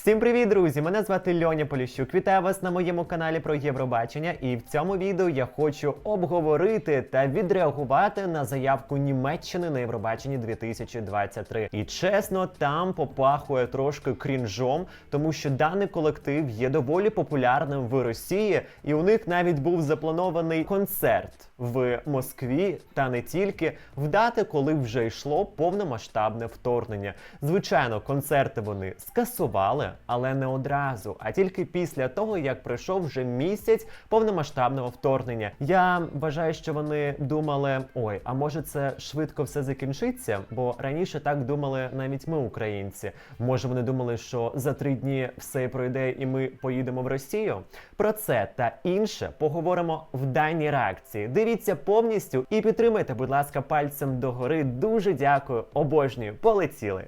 Всім привіт, друзі! Мене звати Льоня Поліщук. Вітаю вас на моєму каналі про Євробачення. І в цьому відео я хочу обговорити та відреагувати на заявку Німеччини на Євробаченні 2023. І чесно, там попахує трошки крінжом, тому що даний колектив є доволі популярним в Росії, і у них навіть був запланований концерт в Москві, та не тільки в дати, коли вже йшло повномасштабне вторгнення. Звичайно, концерти вони скасували, але не одразу, а тільки після того, як пройшов вже місяць повномасштабного вторгнення. Я вважаю, що вони думали: ой, а може це швидко все закінчиться? Бо раніше так думали навіть ми, українці. Може, вони думали, що за три дні все пройде, і ми поїдемо в Росію. Про це та інше поговоримо в даній реакції. Дивіться повністю і підтримайте, будь ласка, пальцем догори. Дуже дякую, обожнюю. Полетіли.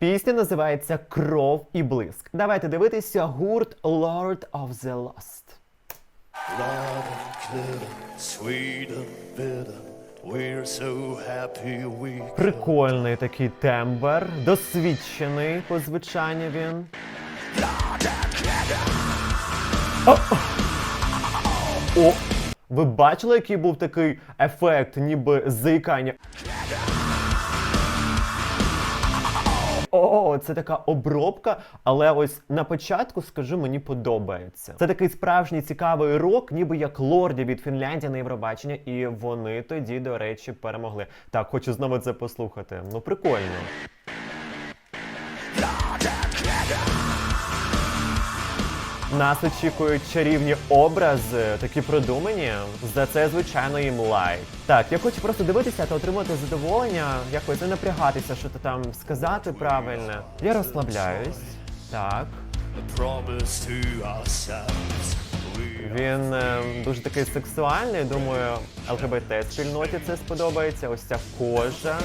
Пісня називається Кров і блиск. Давайте дивитися гурт Lord of the Lost. Прикольний такий тембр, досвідчений по звучанню він. О! Ви бачили, який був такий ефект, ніби заїкання? О, це така обробка, але ось на початку скажу, мені подобається. Це такий справжній цікавий рок, ніби як лорді від Фінляндії на Євробачення, і вони тоді, до речі, перемогли. Так, хочу знову це послухати. Ну, прикольно. Нас очікують чарівні образи, такі продумані. За це, звичайно, їм лайк. Так, я хочу просто дивитися та отримати задоволення, якось не напрягатися, що то там сказати правильно. Я розслабляюсь. Так. Він е, дуже такий сексуальний. Думаю, ЛГБТ спільноті це сподобається. Ось ця кожа.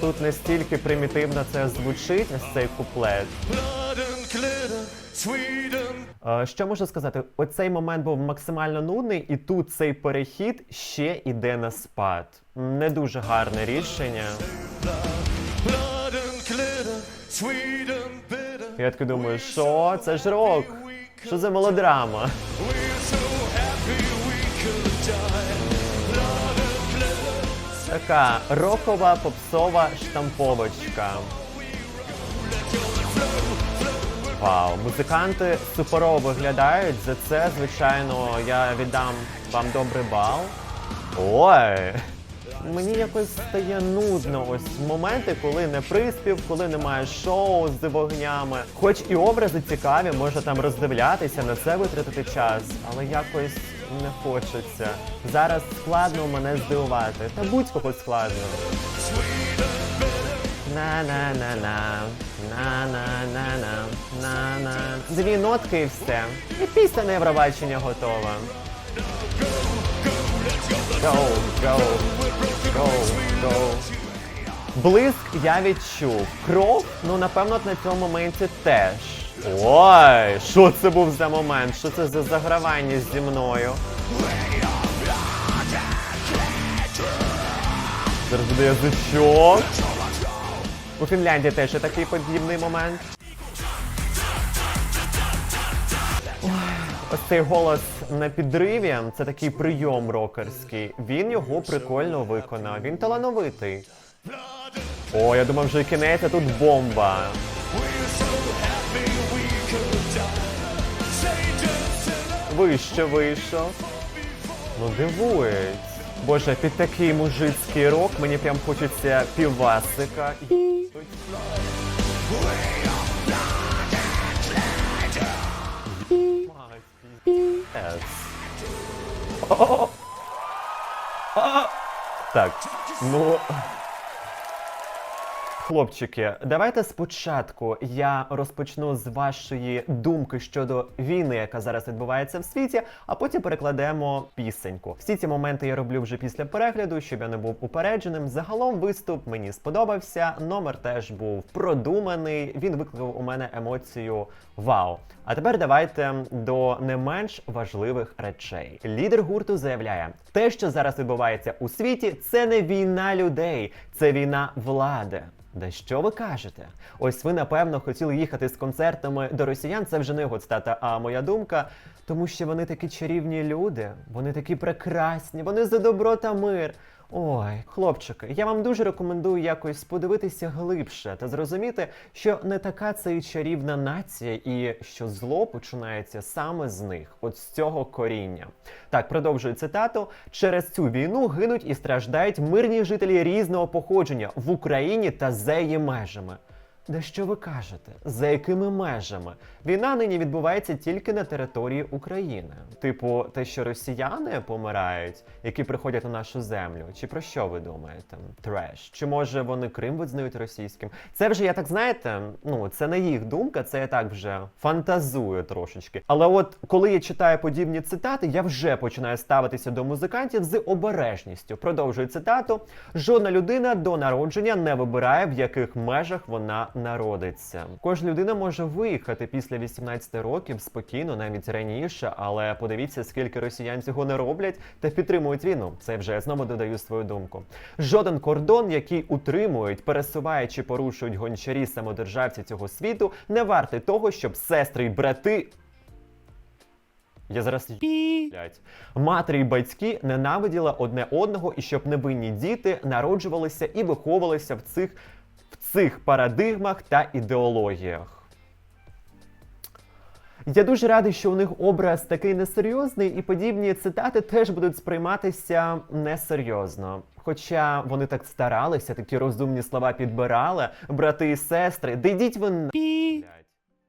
Тут не стільки примітивно це звучить, ось цей куплет. Що можу сказати? Оцей момент був максимально нудний, і тут цей перехід ще іде на спад. Не дуже гарне рішення. Я таки думаю, що це ж рок? Що за мелодрама? Така рокова попсова штамповочка. Вау, музиканти суперово виглядають. За це, звичайно, я віддам вам добрий бал. Ой! Мені якось стає нудно ось моменти, коли не приспів, коли немає шоу з вогнями. Хоч і образи цікаві, можна там роздивлятися, на це витратити час, але якось не хочеться. Зараз складно мене здивувати. Та будь-кого складно. На-на-на-на, на-на-на-на, на-на. Дві нотки і все. І пісня на Євробачення готова. Go, go, go, go. Блиск я відчув. Кров, ну напевно, на цьому моменті теж. Ой, що це був за момент? Що це за загравання зі мною? Зараз буде язичок. У Фінляндії теж є такий подібний момент. Ось цей голос на підриві це такий прийом рокерський. Він його прикольно виконав. Він талановитий. О, я думав, вже кінець, а тут бомба. Вище вийшов. Ну дивують. Боже, під такий мужицький рок мені прям хочеться півасика. Так, ну. Хлопчики, давайте спочатку я розпочну з вашої думки щодо війни, яка зараз відбувається в світі, а потім перекладемо пісеньку. Всі ці моменти я роблю вже після перегляду, щоб я не був упередженим. Загалом виступ мені сподобався. Номер теж був продуманий. Він викликав у мене емоцію вау. А тепер давайте до не менш важливих речей. Лідер гурту заявляє, те, що зараз відбувається у світі, це не війна людей, це війна влади. Да що ви кажете? Ось ви напевно хотіли їхати з концертами до росіян. Це вже не його цитата, а моя думка. Тому що вони такі чарівні люди, вони такі прекрасні, вони за добро та мир. Ой, хлопчики, я вам дуже рекомендую якось подивитися глибше та зрозуміти, що не така це і чарівна нація, і що зло починається саме з них, от з цього коріння. Так, продовжую цитату: через цю війну гинуть і страждають мирні жителі різного походження в Україні та за її межами. Да що ви кажете? За якими межами? Війна нині відбувається тільки на території України. Типу, те, що росіяни помирають, які приходять на нашу землю. Чи про що ви думаєте? Треш? Чи може вони Крим визнають російським? Це вже я так знаєте. Ну це не їх думка, це я так вже фантазую трошечки. Але от коли я читаю подібні цитати, я вже починаю ставитися до музикантів з обережністю. Продовжую цитату: жодна людина до народження не вибирає, в яких межах вона народиться. Кожна людина може виїхати після 18 років спокійно, навіть раніше, але подивіться, скільки росіян цього не роблять та підтримують війну. Це вже я знову додаю свою думку. Жоден кордон, який утримують, пересувають чи порушують гончарі самодержавці цього світу, не вартий того, щоб сестри й брати. Я зараз Блядь. Матері й батьки ненавиділи одне одного, і щоб невинні діти народжувалися і виховувалися в цих, цих парадигмах та ідеологіях. Я дуже радий, що у них образ такий несерйозний, і подібні цитати теж будуть сприйматися несерйозно. Хоча вони так старалися, такі розумні слова підбирали, брати і сестри, да йдіть ви на... Блядь.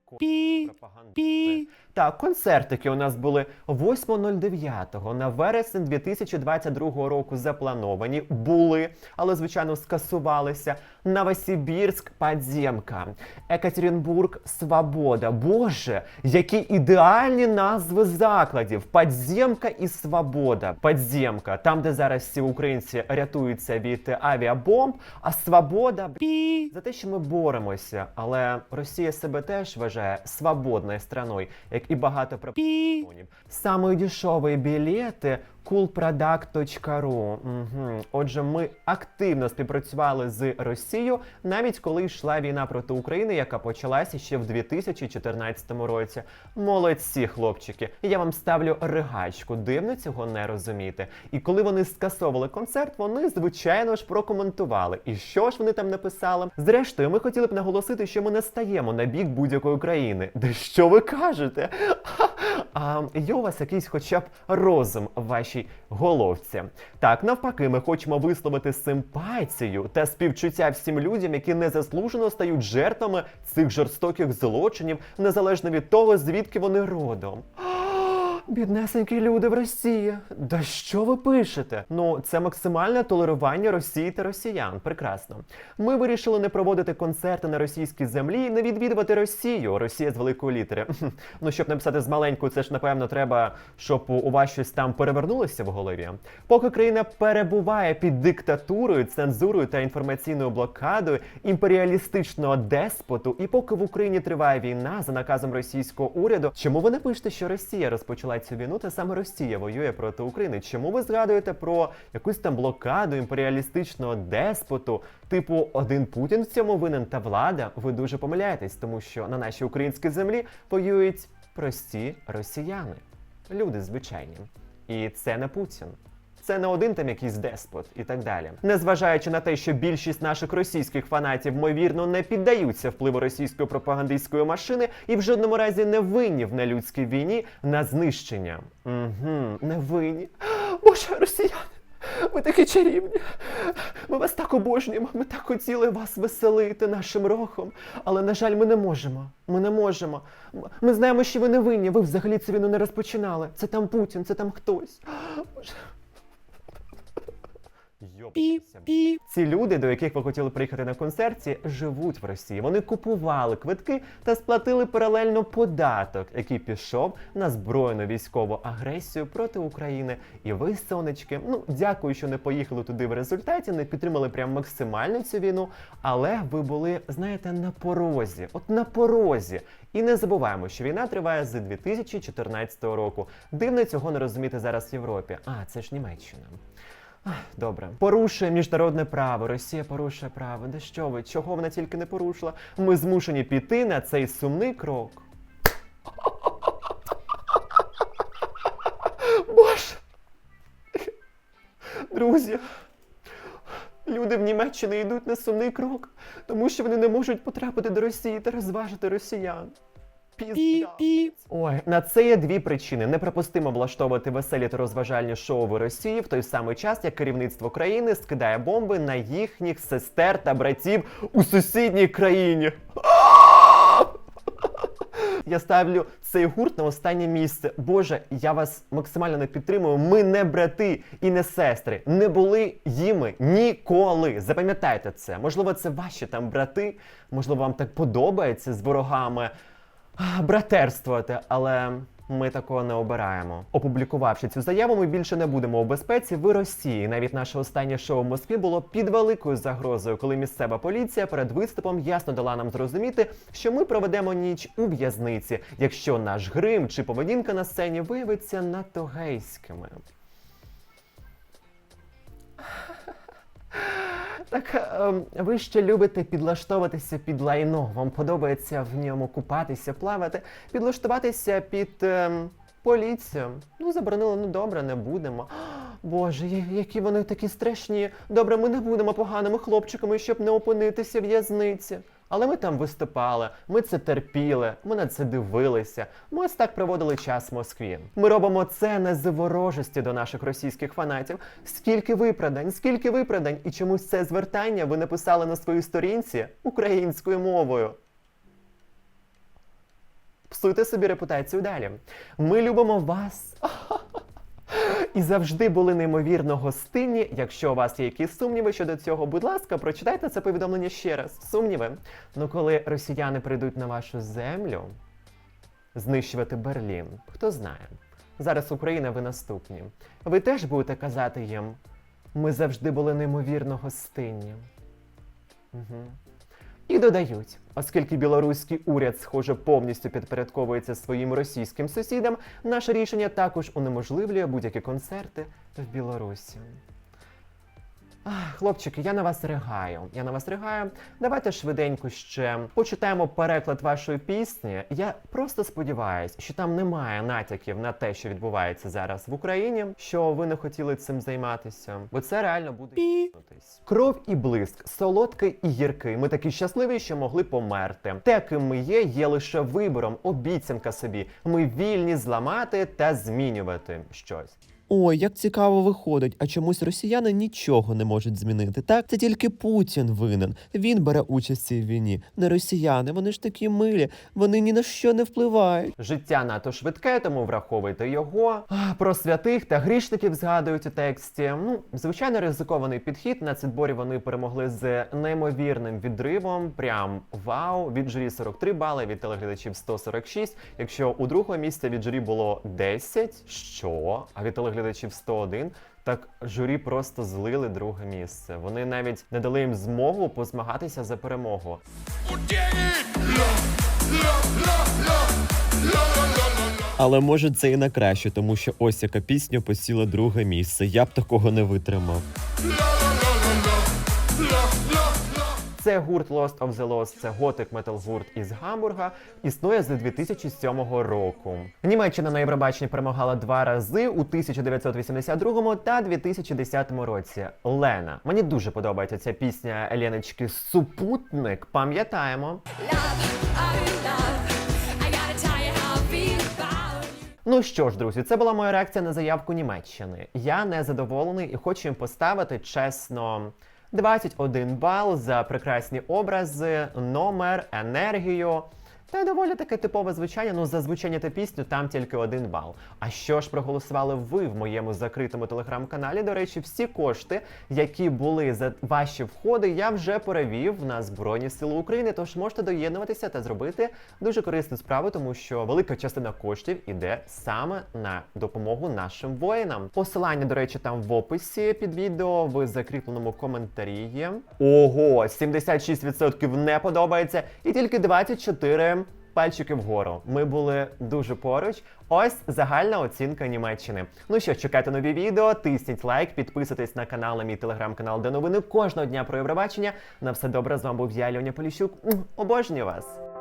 Ко- пропагандисти. Так, концертики у нас були 8.09 на вересень 2022 року заплановані були, але звичайно скасувалися. Новосибірськ Подземка, Екатеринбург Свобода. Боже, які ідеальні назви закладів! Подземка і Свобода. Подземка, там, де зараз всі українці рятуються від авіабомб, а Свобода бі, за те, що ми боремося. Але Росія себе теж вважає свободною страною, і багато пропонів. Саме дешеві білети coolproduct.ru. Угу. Отже, ми активно співпрацювали з Росією, навіть коли йшла війна проти України, яка почалася ще в 2014 році. Молодці, хлопчики. Я вам ставлю ригачку. Дивно цього не розуміти. І коли вони скасовували концерт, вони звичайно ж прокоментували. І що ж вони там написали? Зрештою, ми хотіли б наголосити, що ми не стаємо на бік будь-якої країни. Де що ви кажете? А є у вас якийсь хоча б розум в вашій головці. Так, навпаки, ми хочемо висловити симпатію та співчуття всім людям, які незаслужено стають жертвами цих жорстоких злочинів, незалежно від того, звідки вони родом. Біднесенькі люди в Росії. Да що ви пишете? Ну, це максимальне толерування Росії та росіян. Прекрасно. Ми вирішили не проводити концерти на російській землі і не відвідувати Росію. Росія з великої літери. ну, щоб написати з маленькою, це ж напевно треба, щоб у вас щось там перевернулося в голові. Поки країна перебуває під диктатурою, цензурою та інформаційною блокадою імперіалістичного деспоту, і поки в Україні триває війна за наказом російського уряду, чому ви не пишете, що Росія розпочала цю війну, та саме Росія воює проти України? Чому ви згадуєте про якусь там блокаду імперіалістичного деспоту? Типу, один Путін в цьому винен та влада? Ви дуже помиляєтесь, тому що на нашій українській землі воюють прості росіяни, люди звичайні. І це не Путін. Це не один там якийсь деспот і так далі. Незважаючи на те, що більшість наших російських фанатів ймовірно не піддаються впливу російської пропагандистської машини і в жодному разі не винні в нелюдській війні на знищення. Угу, не винні. Боже, росіяни! Ви такі чарівні. Ми вас так обожнюємо. Ми так хотіли вас веселити нашим рохом. Але, на жаль, ми не можемо. Ми не можемо. Ми знаємо, що ви не винні. Ви взагалі цю війну не розпочинали. Це там Путін, це там хтось. Ці люди, до яких ви хотіли приїхати на концерті, живуть в Росії. Вони купували квитки та сплатили паралельно податок, який пішов на збройну військову агресію проти України. І ви, сонечки, ну дякую, що не поїхали туди в результаті, не підтримали прям максимально цю війну. Але ви були, знаєте, на порозі, от на порозі. І не забуваємо, що війна триває з 2014 року. Дивно цього не розуміти зараз в Європі. А, це ж Німеччина. Добре, порушує міжнародне право. Росія порушує право. Да що ви? Чого вона тільки не порушила? Ми змушені піти на цей сумний крок. Боже. Друзі, люди в Німеччині йдуть на сумний крок, тому що вони не можуть потрапити до Росії та розважити росіян. Пізда. Ой, на це є дві причини: неприпустимо влаштовувати веселі та розважальні шоу в Росії в той самий час, як керівництво країни скидає бомби на їхніх сестер та братів у сусідній країні. Я ставлю цей гурт на останнє місце. Боже, я вас максимально не підтримую. Ми не брати і не сестри. Не були їми ніколи. Запам'ятайте це. Можливо, це ваші там брати. Можливо, вам так подобається з ворогами а, братерствувати, але. Ми такого не обираємо. Опублікувавши цю заяву, ми більше не будемо у безпеці в Росії. Навіть наше останнє шоу в Москві було під великою загрозою, коли місцева поліція перед виступом ясно дала нам зрозуміти, що ми проведемо ніч у в'язниці, якщо наш грим чи поведінка на сцені виявиться надто гейськими. Так ем, ви ще любите підлаштовуватися під лайно. Вам подобається в ньому купатися, плавати, підлаштуватися під ем, поліцію. Ну, заборонили, ну добре, не будемо. Боже, які вони такі страшні. Добре, ми не будемо поганими хлопчиками, щоб не опинитися в в'язниці. Але ми там виступали, ми це терпіли, ми на це дивилися. Ми ось так проводили час в Москві. Ми робимо це не з ворожості до наших російських фанатів. Скільки виправдань, скільки виправдань, і чомусь це звертання ви написали на своїй сторінці українською мовою. Псуйте собі репутацію далі. Ми любимо вас. І завжди були неймовірно гостинні. Якщо у вас є якісь сумніви щодо цього, будь ласка, прочитайте це повідомлення ще раз. Сумніви. Ну коли росіяни прийдуть на вашу землю, знищувати Берлін, хто знає. Зараз Україна, ви наступні. Ви теж будете казати їм: ми завжди були неймовірно гостинні. Угу. І додають, оскільки білоруський уряд, схоже, повністю підпорядковується своїм російським сусідам, наше рішення також унеможливлює будь-які концерти в Білорусі. Хлопчики, я на вас ригаю. Я на вас ригаю. Давайте швиденько ще почитаємо переклад вашої пісні. Я просто сподіваюся, що там немає натяків на те, що відбувається зараз в Україні, що ви не хотіли цим займатися, бо це реально буде їбнутись. Кров і блиск, солодкий і гіркий. Ми такі щасливі, що могли померти. Те, ким ми є, є лише вибором, обіцянка собі. Ми вільні зламати та змінювати щось. Ой, як цікаво виходить, а чомусь росіяни нічого не можуть змінити. Так, це тільки Путін винен. Він бере участь в цій війні. Не росіяни, вони ж такі милі, вони ні на що не впливають. Життя надто швидке, тому враховуйте його. Про святих та грішників згадують у тексті. Ну, звичайно, ризикований підхід. На цитборі вони перемогли з неймовірним відривом. Прям вау! Від журі 43 бали, від телеглядачів 146. Якщо у другого місця від журі було 10, що? А від телеглядачів телеглядачів 101, так журі просто злили друге місце. Вони навіть не дали їм змогу позмагатися за перемогу. Але може це і на краще, тому що ось яка пісня посіла друге місце. Я б такого не витримав. Це гурт Lost of the Lost, це готик метал гурт із Гамбурга. Існує з 2007 року. Німеччина на Євробаченні перемагала два рази у 1982 та 2010 році. Лена. Мені дуже подобається ця пісня Леночки Супутник. Пам'ятаємо. Ну що ж, друзі, це була моя реакція на заявку Німеччини. Я не задоволений і хочу їм поставити чесно 21 бал за прекрасні образи, номер, енергію. Та й доволі таке типове звучання. Ну за звучання та пісню там тільки один бал. А що ж проголосували ви в моєму закритому телеграм-каналі? До речі, всі кошти, які були за ваші входи, я вже перевів на Збройні Сили України. Тож можете доєднуватися та зробити дуже корисну справу, тому що велика частина коштів іде саме на допомогу нашим воїнам. Посилання, до речі, там в описі під відео в закріпленому коментарі є. Ого, 76% не подобається, і тільки 24% пальчики вгору. Ми були дуже поруч. Ось загальна оцінка Німеччини. Ну що, чекайте нові відео, тисніть лайк, підписуйтесь на канал, на мій телеграм-канал, де новини кожного дня про Євробачення. На все добре з вами був я, Льоня Поліщук. Обожнюю вас.